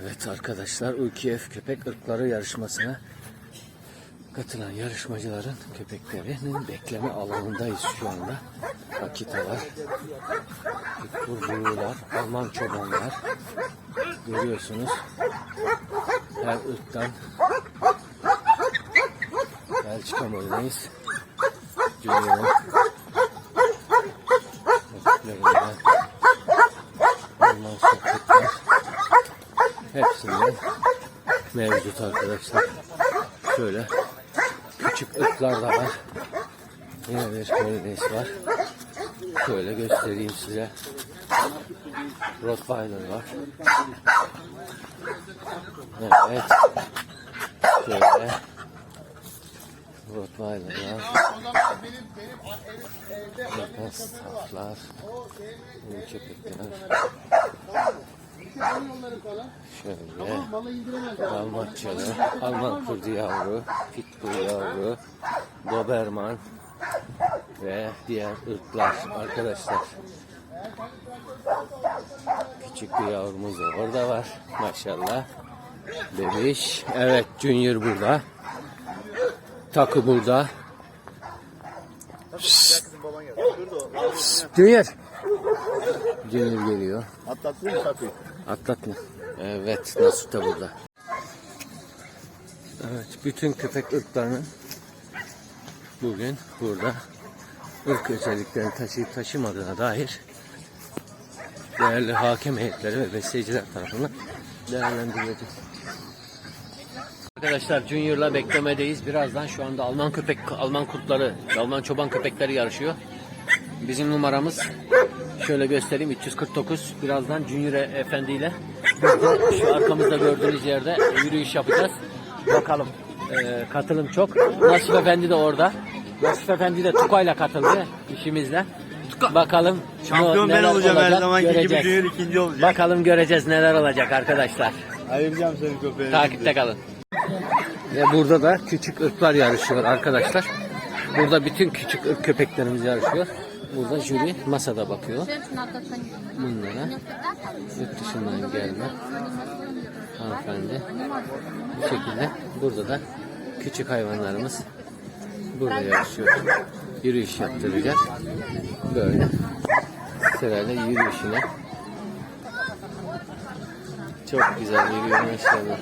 Evet arkadaşlar UKF köpek ırkları yarışmasına katılan yarışmacıların köpeklerinin bekleme alanındayız şu anda. Akitalar, pitbullcular, Alman çobanlar görüyorsunuz. Her ırktan Belçika malıyız. Junior'ın rakiplerinden Alman mevcut arkadaşlar. Şöyle küçük ırklar da var. Yine bir Polines var. Şöyle göstereyim size. Rottweiler var. Evet. Şöyle. Rottweiler var. Bakın stafflar. Bu köpekler. Şöyle. Dalmatçalı, Alman kurdu yavru, Pitbull yavru, Doberman ve diğer ırklar arkadaşlar. Küçük bir yavrumuz da orada var. Maşallah. Bebiş. Evet Junior burada. Takı burada. Junior. Junior geliyor. Atlattın mı kapıyı? Atlatma. Evet, Nasut da burada. Evet, bütün köpek ırklarının bugün burada ırk özelliklerini taşıyıp taşımadığına dair değerli hakem heyetleri ve besleyiciler tarafından değerlendirilecek. Arkadaşlar Junior'la beklemedeyiz. Birazdan şu anda Alman köpek, Alman kurtları, Alman çoban köpekleri yarışıyor. Bizim numaramız şöyle göstereyim 349. Birazdan Junior Efendi ile şu arkamızda gördüğünüz yerde yürüyüş yapacağız. Bakalım ee, katılım çok. Nasip Efendi de orada. Nasip Efendi de Tukay'la katıldı işimizle. Bakalım Şampiyon ben neler olacağım her zamanki gibi göreceğiz. Junior ikinci olacak. Bakalım göreceğiz neler olacak arkadaşlar. Ayıracağım seni köpeğe. Takipte kalın. Ve burada da küçük ırklar yarışıyor arkadaşlar. Burada bütün küçük ırk köpeklerimiz yarışıyor. Burada jüri masada bakıyor. Bunlara yurt dışından gelme hanımefendi. Bu şekilde burada da küçük hayvanlarımız burada yarışıyor. Yürüyüş yaptıracak. Böyle sırayla yürüyüşüne çok güzel yürüyor maşallah.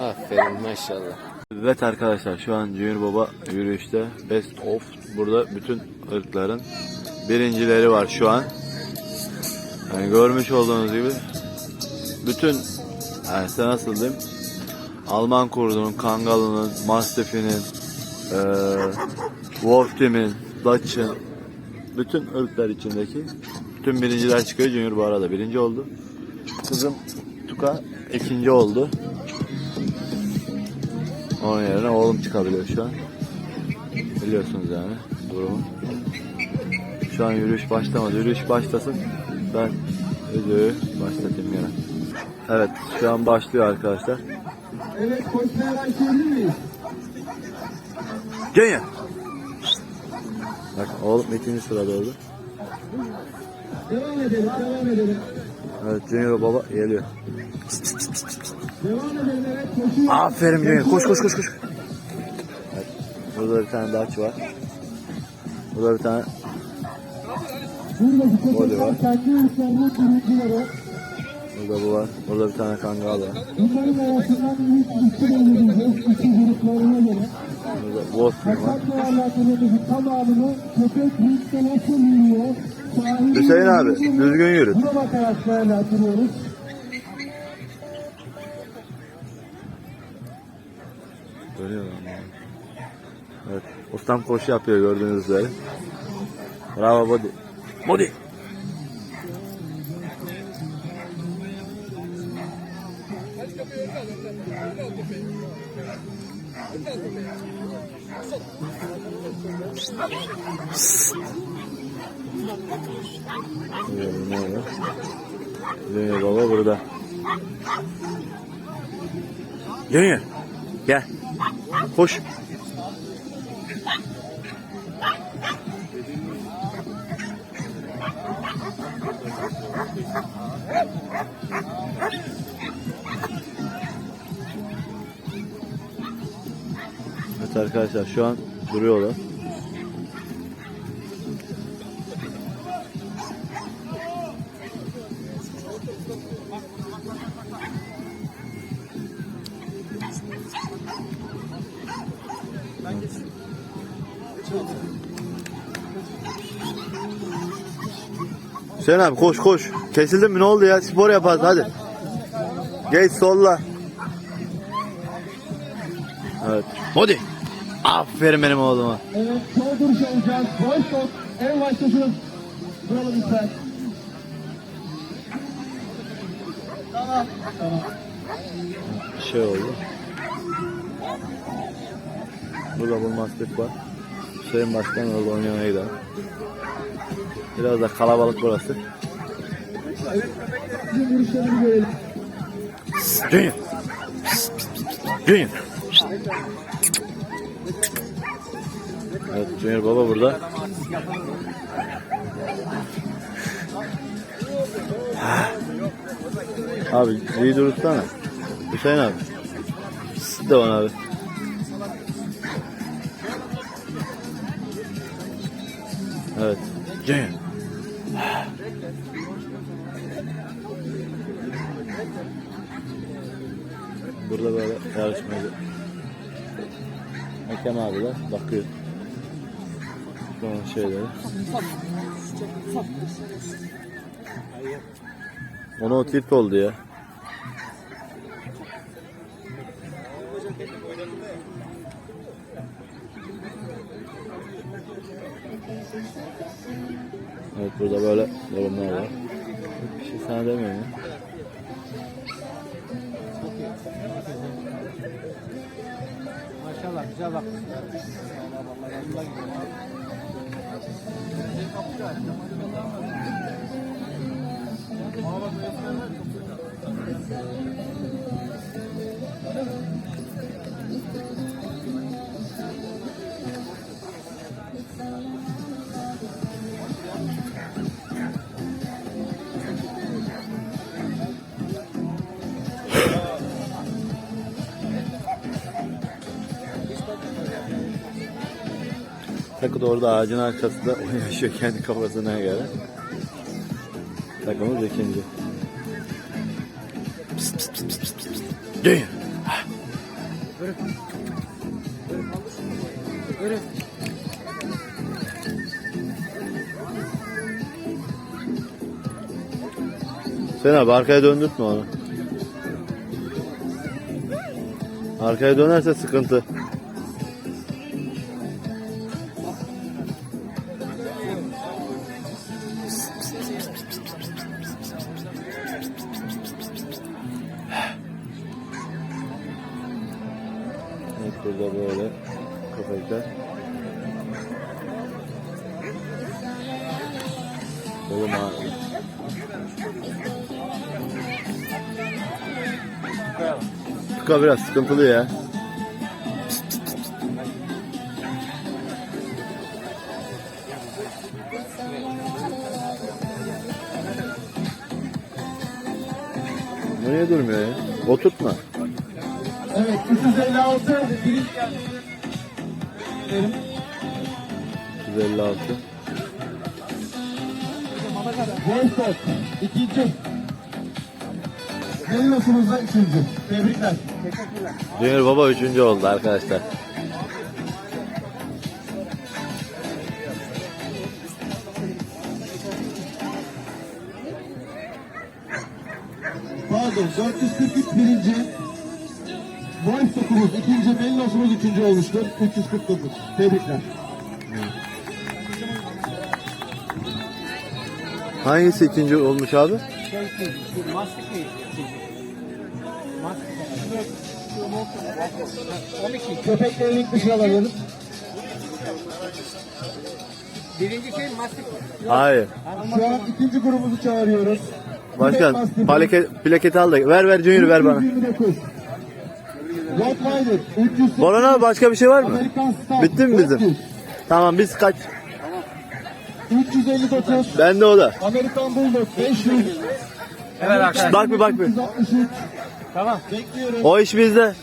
Aferin maşallah. Evet arkadaşlar şu an Junior Baba yürüyüşte Best of burada bütün ırkların birincileri var şu an. Yani görmüş olduğunuz gibi bütün yani size nasıl diyeyim Alman kurdunun, Kangalı'nın, Mastiff'inin, eee Wolfteam'in, Dutch'ın bütün ırklar içindeki bütün birinciler çıkıyor. Junior bu arada birinci oldu. Kızım Tuka ikinci oldu. Onun yerine oğlum çıkabiliyor şu an. Biliyorsunuz yani durumu. Şu an yürüyüş başlamadı. Yürüyüş başlasın. Ben videoyu başlatayım gene. Evet şu an başlıyor arkadaşlar. Evet, koşmaya başlayabilir miyiz? Gel Bak oğlum ikinci sırada oldu. Devam edelim, devam edelim. Evet Junior baba geliyor. Devam edelim, evet, koşuyor. Aferin Junior koş koş koş koş. Evet, burada bir tane daha var. Burada bir tane Buradaki var. kendi ırklarının birincileri. Burada bu var. Burada bir tane kangal var. Burada Wolfman var. Hüseyin abi düzgün yürü. Buna bakarak değerlendiriyoruz. Dönüyor lan. Evet. Ustam koşu yapıyor gördüğünüz üzere. Bravo body. Body. Junior baba burada. Junior gel. Koş. Evet arkadaşlar şu an duruyorlar. Hüseyin abi koş koş. Kesildin mi ne oldu ya? Spor yaparız hadi. Geç solla. Evet. Hadi. Aferin benim oğluma. Evet, son duruş olacak. Boş top. En başta şu. Duralım lütfen. Tamam. Tamam. şey oldu. Burada bulmazlık var. Hüseyin Başkan orada oynamaya gidelim. Biraz da kalabalık burası. Bizim vuruşlarını görelim. Junior. Junior. Evet Junior baba burada. Abi iyi durursana. Hüseyin abi. Devam abi. Evet. Junior. Burada böyle yarışmacı. Hakem abiler bakıyor. Son şeyleri. Ona o tilt oldu ya. Evet burada böyle durumlar var. Bir şey sana demiyorum ya. Maşallah güzel bak. Takı da orada ağacın arkasında yaşıyor kendi kafasına göre. Takımız ikinci. Pıs pıs pıs pıs pıs. Dünya. Sen abi arkaya döndürtme onu. Arkaya dönerse sıkıntı. Tuka biraz sıkıntılı ya. Nereye durmuyor ya? Oturtma. Evet 356 birinci 356. Gençler ikinci. Geliyorsunuz da üçüncü. Tebrikler. Dünür Baba üçüncü oldu arkadaşlar. Pardon 443 birinci. Boys okumuz ikinci, Bellos'umuz üçüncü olmuştur. 349. Tebrikler. Evet. Hangisi ikinci olmuş abi? Mastik mi? Köpeklerini ilk dışına alalım. Birinci şey mastik. Hayır. Şu an ikinci grubumuzu çağırıyoruz. Başkan plaket, plaketi al da ver ver Junior ver bana. 329. Rottweiler 308. Boran abi başka bir şey var mı? Bitti mi bizim? 400. Tamam biz kaç? 359. Ben de o da. Amerikan Bulldog 500. Evet arkadaşlar. Bak bir bak bir. Tamam. Bekliyorum. O iş bizde.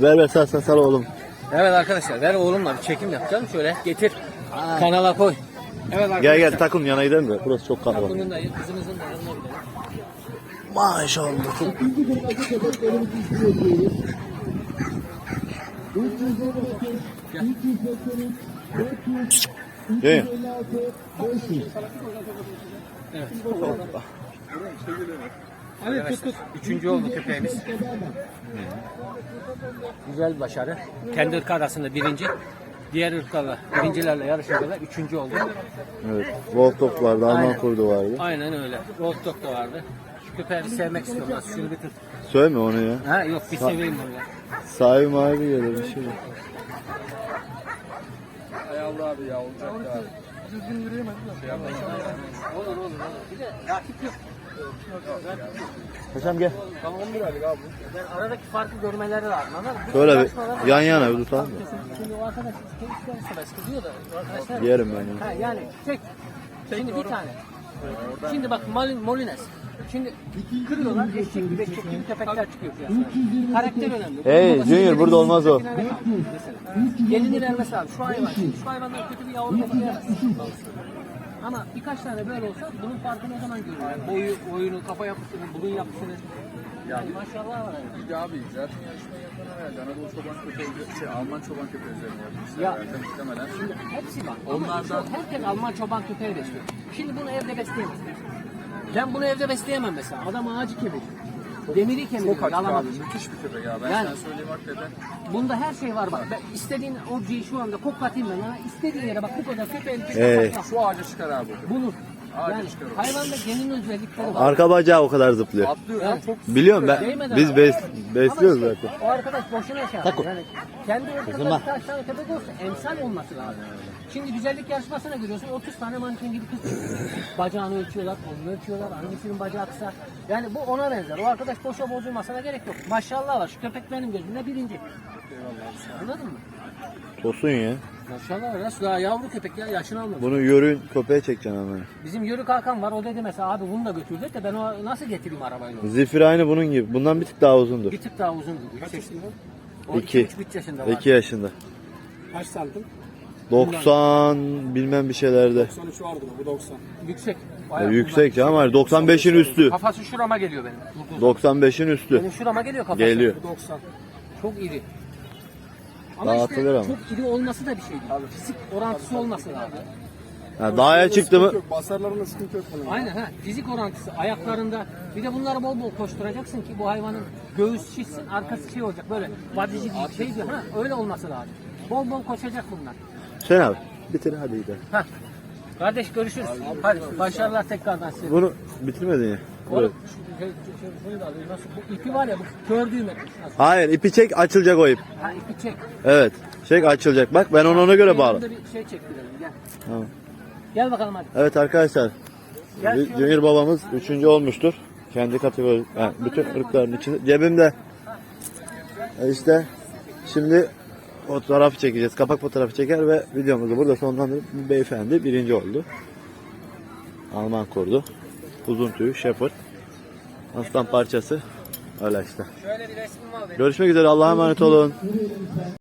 Ver ver sal sal sal oğlum. Evet arkadaşlar ver oğlumla bir çekim yapacağım şöyle getir Aa. kanala koy. Evet arkadaşlar. Gel gel takım yana gidelim de burası çok kalabalık. Takımın da kızımızın da yanına gidelim. Maşallah. 300 300 Evet. Evet, tut. Üçüncü oldu köpeğimiz. Güzel bir başarı. Kendi ırkı arasında birinci. Diğer ırklarla, birincilerle yarışıyorlar. Üçüncü oldu. Evet. Voltop vardı, Alman kurdu vardı. Aynen öyle. Voltop da vardı. Şu köpeği sevmek istiyorum. Şunu bir tut. Söyleme onu ya. Ha, yok bir Sa seveyim bunu ya. Sahibi mavi gelir bir şey yok. Olur olur olur. Bir de rakip yok. Paşam gel. Tamam 11 aylık abi. Ben aradaki farkı görmeleri lazım. Anladın mı? Şöyle bir yan yana bir tutalım da. Şimdi o arkadaş keyif istemez kızıyor da arkadaşlar. Yerim ben. Ha yani tek. Şimdi bir tane. Şimdi bak Molines. Şimdi kırıyorlar, eşek gibi eşek gibi köpekler çıkıyor piyasaya. Karakter önemli. Hey, Junior, burada olmaz o. mesela. Gelini vermesi lazım. Şu hayvan, şimdi şu hayvandan kötü bir yavru yapamazsın. Ama birkaç tane böyle olsa bunun farkını o zaman görüyor. Yani boyu, boyunu, kafa yapısını, burun yapısını. Yani maşallah var. Yani. Bir de abi zaten yarışmayı yapan herhalde Anadolu çoban köpeği, şey Alman çoban köpeği üzerine yapmışlar. Ya. herhalde muhtemelen. Şimdi hepsi var. Onlardan- Onlardan herkes Alman çoban köpeği besliyor. Şimdi bunu evde besleyemez. Ben bunu evde besleyemem mesela. Adam ağacı kemiriyor. Demiri kemiriyor. Çok açık abi. Müthiş bir köpek ya. Ben Yani- sana söyleyeyim hakikaten. Bunda her şey var bak. Ben istediğin objeyi şu anda koklatayım ben ona. İstediğin yere bak bu kadar köpeğin Hey. Şu ağaca çıkar abi. Bunu. Yani hayvanda genin özellikleri var. Arka bacağı o kadar zıplıyor. Atlıyor ya. Çok Biliyorum ben. Değmeden Biz bes, besliyoruz işte zaten. O arkadaş boşuna şey yapıyor. Yani kendi ırkında birkaç tane köpek olsa emsal olması lazım. Şimdi güzellik yarışmasına giriyorsun 30 tane manken gibi kız. Bacağını ölçüyorlar, kolunu ölçüyorlar, annesinin bacağı kısa. Yani bu ona benzer. O arkadaş boşa bozulmasına gerek yok. Maşallah var. Şu köpek benim gözümde birinci. Anladın mı? Tosun ya. Maşallah. Nasıl daha yavru köpek ya yaşını almadı. Bunu yörün köpeğe çekeceksin ama. Bizim Yörük Hakan var. O dedi mesela abi bunu da götürecek de ben o nasıl getireyim arabayla? Zifir aynı bunun gibi. Bundan bir tık daha uzundur. Bir tık daha uzun. Yüksek. O İki. 2-3 yaşında var. 2 yaşında. Kaç santim? 90 bilmem bir şeylerde. 93 vardı bu 90. Yüksek. Ya Bayağı yüksek canım var. 95'in üstü. Kafası şurama geliyor benim. Dur, dur. 95'in üstü. Benim şurama geliyor kafası. Geliyor. Bu 90. Çok iri. Ama Dağıtılır ama. Çok iri olması da bir şey değil. Fizik orantısı olması lazım. Ha, dağa çıktı mı? Basarlarında sıkıntı yok bunun. Aynen ha. Fizik orantısı ayaklarında. Bir de bunları bol bol koşturacaksın ki bu hayvanın göğüs şişsin, arkası şey olacak böyle badici gibi şey gibi. Ha öyle olması lazım. Bol bol koşacak bunlar. Sen abi. Bitir hadi gidelim. Ha. Kardeş görüşürüz. Hadi başarılar tekrardan size. Bunu bitirmedin ya. Oğlum şu, şey, şey, şunu da alayım. Nasıl? Bu ipi var ya bu. Nasıl? Hayır ipi çek açılacak o ip. Ha ipi çek. Evet. Çek açılacak. Bak ben onu ona göre bağlı. Bir şey çektirelim gel. Tamam. Gel bakalım hadi. Evet arkadaşlar. Gel Junior babamız üçüncü olmuştur. Kendi kategori, yani bütün ırkların içinde. Cebimde e işte şimdi fotoğraf çekeceğiz. Kapak fotoğrafı çeker ve videomuzu burada sonlandırıp bu beyefendi birinci oldu. Alman kurdu. Uzun tüy, shepherd. Aslan parçası. Öyle işte. Görüşmek üzere. Allah'a emanet olun.